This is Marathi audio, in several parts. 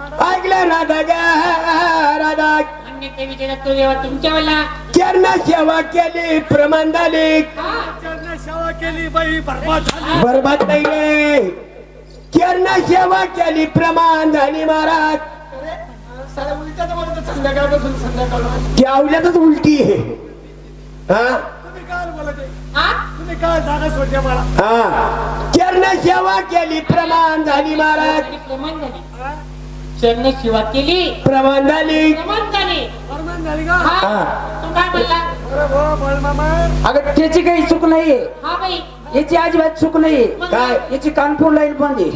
ऐकलं राधा ग राधा दत्त देवा तुमच्या वेळेला चरण सेवा केली प्रमाण झाली. चरण सेवा केली बाई बरबाद झाली. बरबाद नाही रे. चरण सेवा केली प्रमाण झाली महाराज. साऱ्या उलट्याच बोलत संध्याकाळपासून संध्याकाळ ती आवल्यातच उलटी आहे. हा? हा? हा. चरण सेवा केली प्रमाण झाली महाराज. प्रमाण झाली. चरण शिवा केली. प्रमाण झाली. प्रमाण झाली. बरमान झाली का? हा. तू काय बोलला अरे बळ मामा. अगं त्याची काही चूक नाहीये. हा बाई. याची अजिबात चूक नाहीये. काय? याची कानपूर लाईन बंद आहे.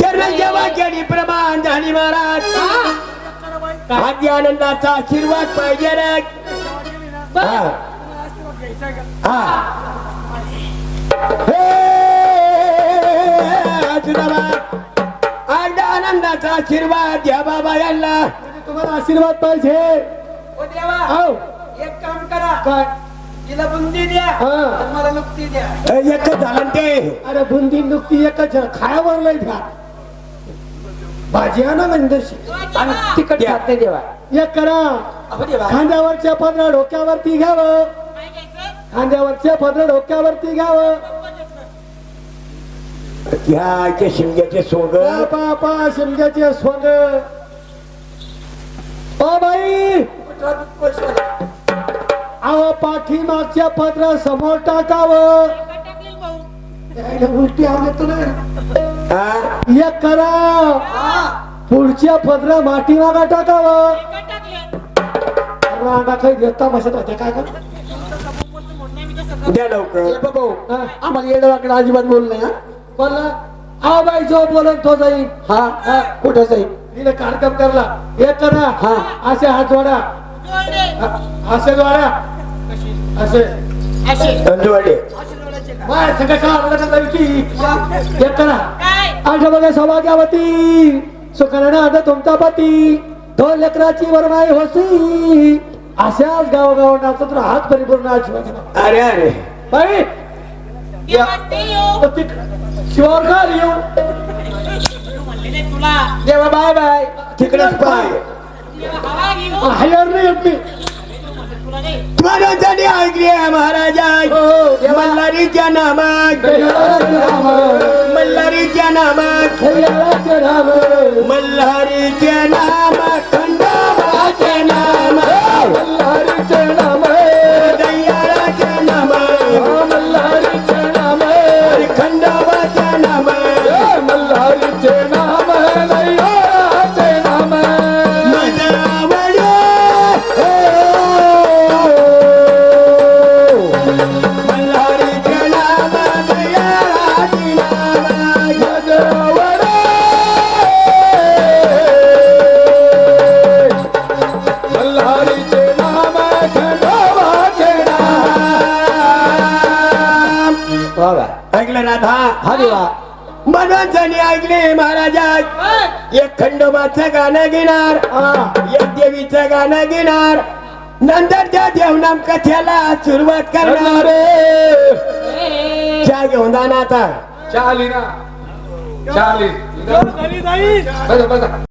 चरण सेवा केली प्रमाण झाली महाराज. हा. आजी आनंदाचा आशीर्वाद पाहिजे आनंदाचा आशीर्वाद द्या बाबा यांना. म्हणजे तुम्हाला आशीर्वाद पाहिजे. ओ देवा हो. एक काम करा. काय? तिला बुंदी द्या हा. आणि मला नुकती द्या. एकच झालं ना ते. अरे बुंदी नुकती एकच आहे. खायावर लय घ्या भाजी आणा म्हणजे आणि तिकट द्या. खात नाही देवा. एक करा. अहो देवा. खांद्यावरच्या पदर डोक्यावरती घ्यावं. काय घ्यायचं? खांद्यावरचे पदर डोक्यावरती घ्यावं. ह्या शिमग्याचे सोंग पा पा पा शिमग्याचे सोंग बाई. अहो पाठीमागच्या पदर समोर टाकावं. उलटी आवडत हा? एक करा. पुढच्या पदर माटी मागा टाकावं. रांडा काही घेता बसत होते काय का द्या लवकर. हा. आम्हाला येडवाकडे अजिबात बोल नाही बोलला अहो बाई जो बोलत तो जाईल हा हा कुठं जाईल तिने कार्यक्रम करला. एक करा हा. असे हात जोडा. असे जोडा. असे. असे. अंजवाडे बाय सगळं का आपल्याला की? एक करा काय? आठ बघा सौभाग्यावती. सुकरणा आता तुमचा पती. दोन लेकराची वरमाई होसी. अशाच गावगाव नाचत हात परिपूर्ण आशीर्वाद अरे अरे. बाई ती शिवावर का येऊ म्हणलेले तुला देवा बाय बाय. तिकडेच पाय. हायर नाही येत मी. तुला नाही महाराजांनी ऐकली आहे महाराजा. मल्हारीच्या नामात. मल्हारीच्या नामात. ऐकलं राधा? हा देवा मनोजांनी ऐकले महाराजा एक खंडोबाचं गाणं घेणार. एक देवीचं गाणं घेणार. नंतर त्या देवनाम कथेला सुरुवात करणार. चहा घेऊन जा ना आता. चाली ना. चाली बघा बघा